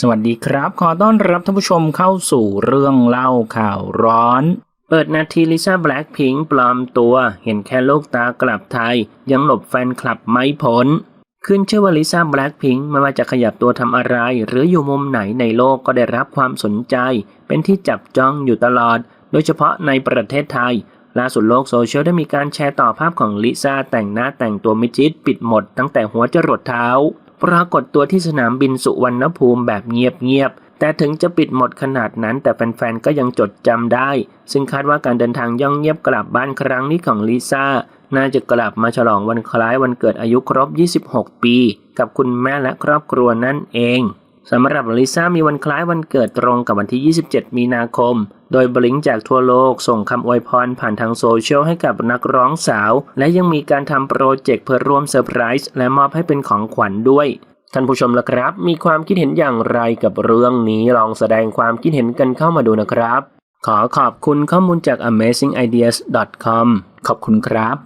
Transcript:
สวัสดีครับ ขอต้อนรับท่านผู้ชมเข้าสู่เรื่องเล่าข่าวร้อน เปิดนาทีลิซ่าแบล็คพิงค์ปลอมตัว เห็นแค่ลูกตากลับไทย ยังหลบแฟนคลับไม่พ้น ขึ้นชื่อว่าลิซ่าแบล็คพิงค์ไม่ว่าจะขยับตัวทำอะไร หรืออยู่มุมไหนในโลกก็ได้รับความสนใจ เป็นที่จับจ้องอยู่ตลอด โดยเฉพาะในประเทศไทยล่าสุดโลกโซเชียลได้มีการแชร์ต่อภาพของลิซ่าแต่งหน้าแต่งตัวมิดชิดปิดหมดตั้งแต่หัวจรดเท้า ปรากฏตัวที่สนามบินสุวรรณภูมิแบบเงียบๆ แต่ถึงจะปิดหมดขนาดนั้น แต่แฟนๆ ก็ยังจดจำได้ ซึ่งคาดว่าการเดินทางย่องเงียบกลับบ้านครั้งนี้ของลิซ่า น่าจะกลับมาฉลองวันคล้ายวันเกิดอายุครบ 26 ปี กับคุณแม่และครอบครัวนั่นเองสำหรับลิซ่ามีวันคล้ายวันเกิดตรงกับวันที่ 27 มีนาคม โดยบลิงจากทั่วโลกส่งคำอวยพรผ่านทางโซเชียลให้กับนักร้องสาว และยังมีการทำโปรเจกต์เพื่อร่วมเซอร์ไพรส์และมอบให้เป็นของขวัญด้วย ท่านผู้ชมล่ะครับ มีความคิดเห็นอย่างไรกับเรื่องนี้ลองแสดงความคิดเห็นกันเข้ามาดูนะครับ ขอขอบคุณข้อมูลจาก amazingideas.com ขอบคุณครับ